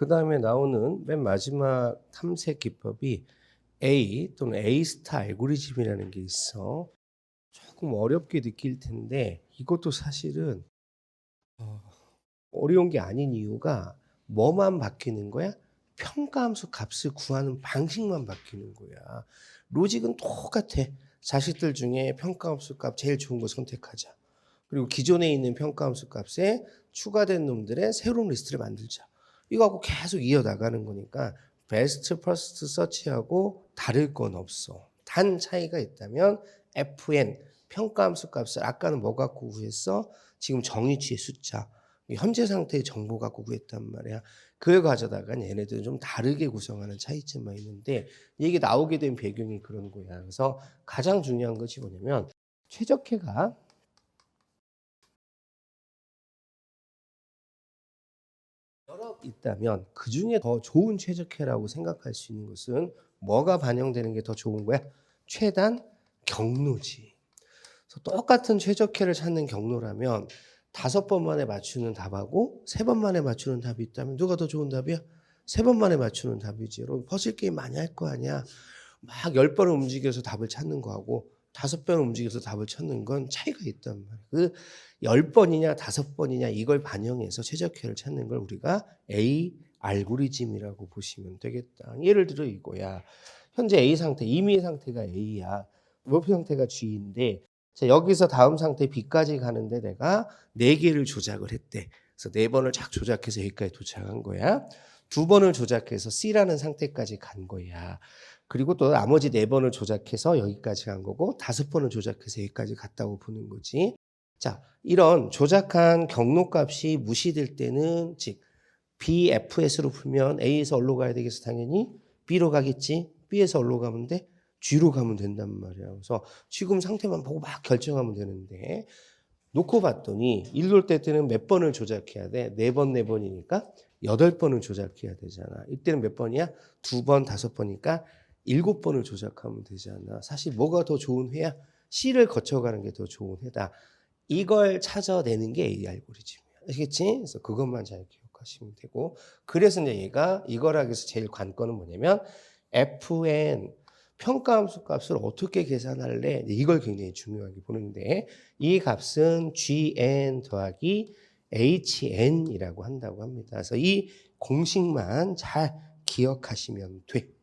그 다음에 나오는 맨 마지막 탐색 기법이 A 또는 A 스타 알고리즘이라는 게 있어. 조금 어렵게 느낄 텐데 이것도 사실은 어, 어려운 게 아닌 이유가 뭐만 바뀌는 거야? 평가함수 값을 구하는 방식만 바뀌는 거야. 로직은 똑같아. 자식들 중에 평가함수 값 제일 좋은 거 선택하자. 그리고 기존에 있는 평가함수 값에 추가된 놈들의 새로운 리스트를 만들자. 이거 하고 계속 이어나가는 거니까 베스트 퍼스트 서치하고 다를 건 없어. 단 차이가 있다면 fn 평가함수 값을 아까는 뭐 갖고 구했어? 지금 정의치의 숫자. 현재 상태의 정보 갖고 구했단 말이야. 그걸 가져다가 얘네들은 좀 다르게 구성하는 차이점만 있는데 이게 나오게 된 배경이 그런 거야. 그래서 가장 중요한 것이 뭐냐면 최적화가 여러 있다면 그 중에 더 좋은 최적화라고 생각할 수 있는 것은 뭐가 반영되는 게 더 좋은 거야? 최단 경로지. 똑같은 최적화를 찾는 경로라면 다섯 번 만에 맞추는 답하고 세 번 만에 맞추는 답이 있다면 누가 더 좋은 답이야? 세 번 만에 맞추는 답이지. 여러분 퍼즐 게임 많이 할 거 아니야. 막 열 번을 움직여서 답을 찾는 거하고 다섯 번 움직여서 답을 찾는 건 차이가 있단 말이야. 그열 번이냐 다섯 번이냐 이걸 반영해서 최적화를 찾는 걸 우리가 A 알고리즘이라고 보시면 되겠다. 예를 들어 이거야. 현재 A 상태, 임의의 상태가 A야. 목표 상태가 G인데 자, 여기서 다음 상태 B까지 가는데 내가 네 개를 조작을 했대. 그래서 네 번을 쫙 조작해서 여기까지 도착한 거야. 두 번을 조작해서 C라는 상태까지 간 거야. 그리고 또 나머지 네 번을 조작해서 여기까지 간 거고 다섯 번을 조작해서 여기까지 갔다고 보는 거지. 자, 이런 조작한 경로값이 무시될 때는 즉 BFS로 풀면 A에서 어디로 가야 되겠어 당연히 B로 가겠지. B에서 어디로 가면 돼? G로 가면 된단 말이야. 그래서 지금 상태만 보고 막 결정하면 되는데 놓고 봤더니 일돌 때 때는 몇 번을 조작해야 돼? 네 번, 네 번이니까 여덟 번을 조작해야 되잖아. 이때는 몇 번이야? 두 번, 다섯 번이니까 일곱 번을 조작하면 되잖아. 사실 뭐가 더 좋은 회야? C를 거쳐가는 게 더 좋은 회다. 이걸 찾아내는 게 A 알고리즘이야. 아시겠지? 그래서 그것만 잘 기억하시면 되고. 그래서 이제 얘가 위해서 제일 관건은 뭐냐면 fn 평가함수 값을 어떻게 계산할래? 이걸 굉장히 중요하게 보는데 이 값은 gn 더하기 hn이라고 한다고 합니다. 그래서 이 공식만 잘 기억하시면 돼.